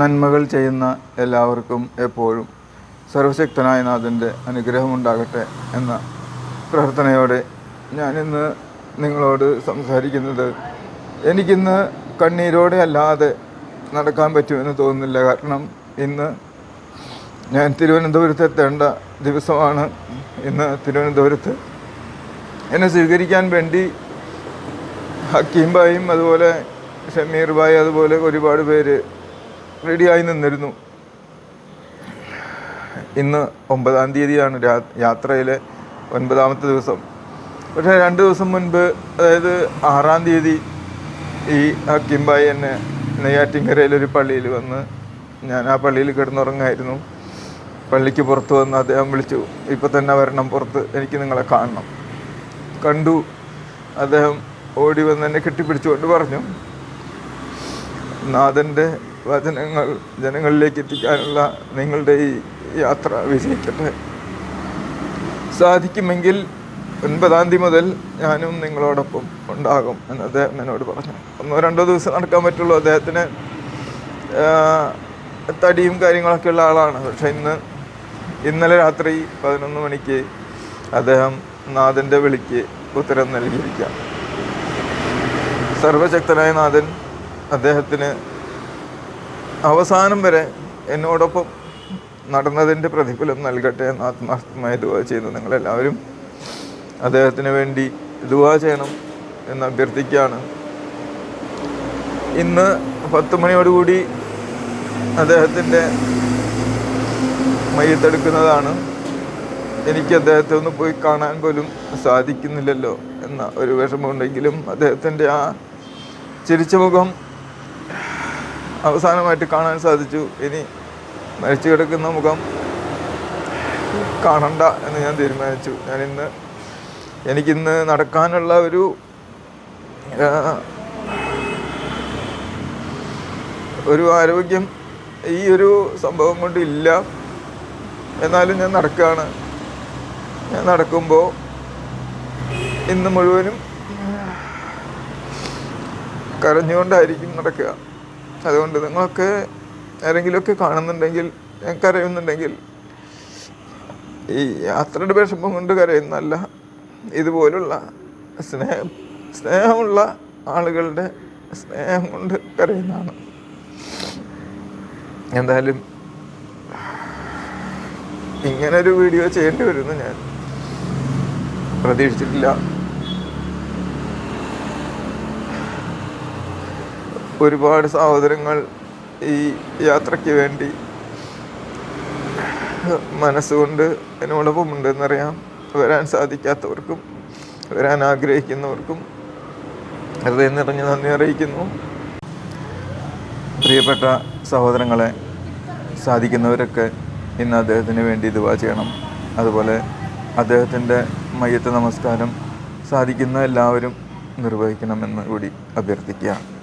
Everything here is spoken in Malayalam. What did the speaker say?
നന്മകൾ ചെയ്യുന്ന എല്ലാവർക്കും എപ്പോഴും സർവശക്തനായ നാഥന്റെ അനുഗ്രഹമുണ്ടാകട്ടെ എന്ന പ്രാർത്ഥനയോടെ ഞാനിന്ന് നിങ്ങളോട് സംസാരിക്കുന്നത് എനിക്കിന്ന് കണ്ണീരോടെ അല്ലാതെ നടക്കാൻ പറ്റുമെന്ന് തോന്നുന്നില്ല. കാരണം ഇന്ന് ഞാൻ തിരുവനന്തപുരത്ത് എത്തേണ്ട ദിവസമാണ്. ഇന്ന് തിരുവനന്തപുരത്ത് എന്നെ സ്വീകരിക്കാൻ വേണ്ടി ഹക്കീം ബായും അതുപോലെ ഷമീർ അതുപോലെ ഒരുപാട് പേര് റെഡിയായി നിന്നിരുന്നു. ഇന്ന് ഒമ്പതാം തീയതിയാണ് യാത്രയിലെ ഒൻപതാമത്തെ ദിവസം. പക്ഷേ രണ്ട് ദിവസം മുൻപ് അതായത് ആറാം തീയതി ഈ ഹക്കിംബായി എന്നെ നെയ്യാറ്റിങ്കരയിലൊരു പള്ളിയിൽ വന്ന് ഞാൻ ആ പള്ളിയിൽ കിടന്നുറങ്ങായിരുന്നു. പള്ളിക്ക് പുറത്ത് വന്ന് അദ്ദേഹം വിളിച്ചു ഇപ്പം തന്നെ വരണം പുറത്ത് എനിക്ക് നിങ്ങളെ കാണണം. കണ്ടു. അദ്ദേഹം ഓടി വന്ന് എന്നെ കെട്ടിപ്പിടിച്ചുകൊണ്ട് പറഞ്ഞു നാഥന്റെ വചനങ്ങൾ ജനങ്ങളിലേക്ക് എത്തിക്കാനുള്ള നിങ്ങളുടെ ഈ യാത്ര വിജയിക്കട്ടെ. സാധിക്കുമെങ്കിൽ ഒൻപതാം തീയതി മുതൽ ഞാനും നിങ്ങളോടൊപ്പം ഉണ്ടാകും എന്ന് അദ്ദേഹം എന്നോട് പറഞ്ഞു. ഒന്നോ രണ്ടോ ദിവസം നടക്കാൻ പറ്റുള്ളൂ. അദ്ദേഹത്തിന് തടിയും കാര്യങ്ങളൊക്കെ ഉള്ള ആളാണ്. പക്ഷേ ഇന്ന് ഇന്നലെ രാത്രി പതിനൊന്ന് മണിക്ക് അദ്ദേഹം നാഥന്റെ വിളിക്ക് ഉത്തരം നൽകിയിരിക്കാം സർവശക്തനായ നാഥൻ അദ്ദേഹത്തിന് അവസാനം വരെ എന്നോടൊപ്പം നടന്നതിന്റെ പ്രതിഫലം നൽകട്ടെ എന്ന് ആത്മാർത്ഥമായി ദുവാ ചെയ്യുന്നു നിങ്ങളെല്ലാവരും. അദ്ദേഹത്തിന് വേണ്ടി ദുവാ ചെയ്യണം എന്ന് അഭ്യർത്ഥിക്കുകയാണ്. ഇന്ന് പത്ത് മണിയോടുകൂടി അദ്ദേഹത്തിന്റെ മയ്യത്തെടുക്കുന്നതാണ്. എനിക്ക് അദ്ദേഹത്തെ ഒന്ന് പോയി കാണാൻ പോലും സാധിക്കുന്നില്ലല്ലോ എന്ന ഒരു വിഷമമുണ്ടെങ്കിലും അദ്ദേഹത്തിന്റെ ആ ചിരിച്ച മുഖം അവസാനമായിട്ട് കാണാൻ സാധിച്ചു. ഇനി മരിച്ചു കിടക്കുന്ന മുഖം കാണണ്ട എന്ന് ഞാൻ തീരുമാനിച്ചു. ഞാൻ ഇന്ന് എനിക്കിന്ന് നടക്കാനുള്ള ഒരു ഒരു ആരോഗ്യം ഈ ഒരു സംഭവം കൊണ്ട് ഇല്ല. എന്നാലും ഞാൻ നടക്കുകയാണ് ഞാൻ നടക്കുമ്പോൾ ഇന്ന് മുഴുവനും കരഞ്ഞുകൊണ്ടായിരിക്കും നടക്കുക. അതുകൊണ്ട് നിങ്ങളൊക്കെ ആരെങ്കിലുമൊക്കെ കാണുന്നുണ്ടെങ്കിൽ കരയുന്നുണ്ടെങ്കിൽ ഈ യാത്രയുടെ വിഷമം കൊണ്ട് കരയുന്നല്ല ഇതുപോലുള്ള സ്നേഹം സ്നേഹമുള്ള ആളുകളുടെ സ്നേഹം കൊണ്ട് കരയുന്നതാണ്. എന്തായാലും ഇങ്ങനൊരു വീഡിയോ ചെയ്യേണ്ടി വരുമെന്ന് ഞാൻ പ്രതീക്ഷിച്ചിട്ടില്ല. ഒരുപാട് സഹോദരങ്ങൾ ഈ യാത്രയ്ക്ക് വേണ്ടി മനസ്സുകൊണ്ട് എന്നോടൊപ്പം ഉണ്ടെന്നറിയാം വരാൻ സാധിക്കാത്തവർക്കും വരാൻ ആഗ്രഹിക്കുന്നവർക്കും ഹൃദയം നിറഞ്ഞ് നന്ദി അറിയിക്കുന്നു. പ്രിയപ്പെട്ട സഹോദരങ്ങളെ സാധിക്കുന്നവരൊക്കെ ഇന്ന് അദ്ദേഹത്തിന് വേണ്ടി ദുവാ ചെയ്യണം. അതുപോലെ അദ്ദേഹത്തിന്റെ മയ്യത്ത് നമസ്കാരം സാധിക്കുന്ന എല്ലാവരും നിർവഹിക്കണമെന്ന് കൂടി അഭ്യർത്ഥിക്കുക.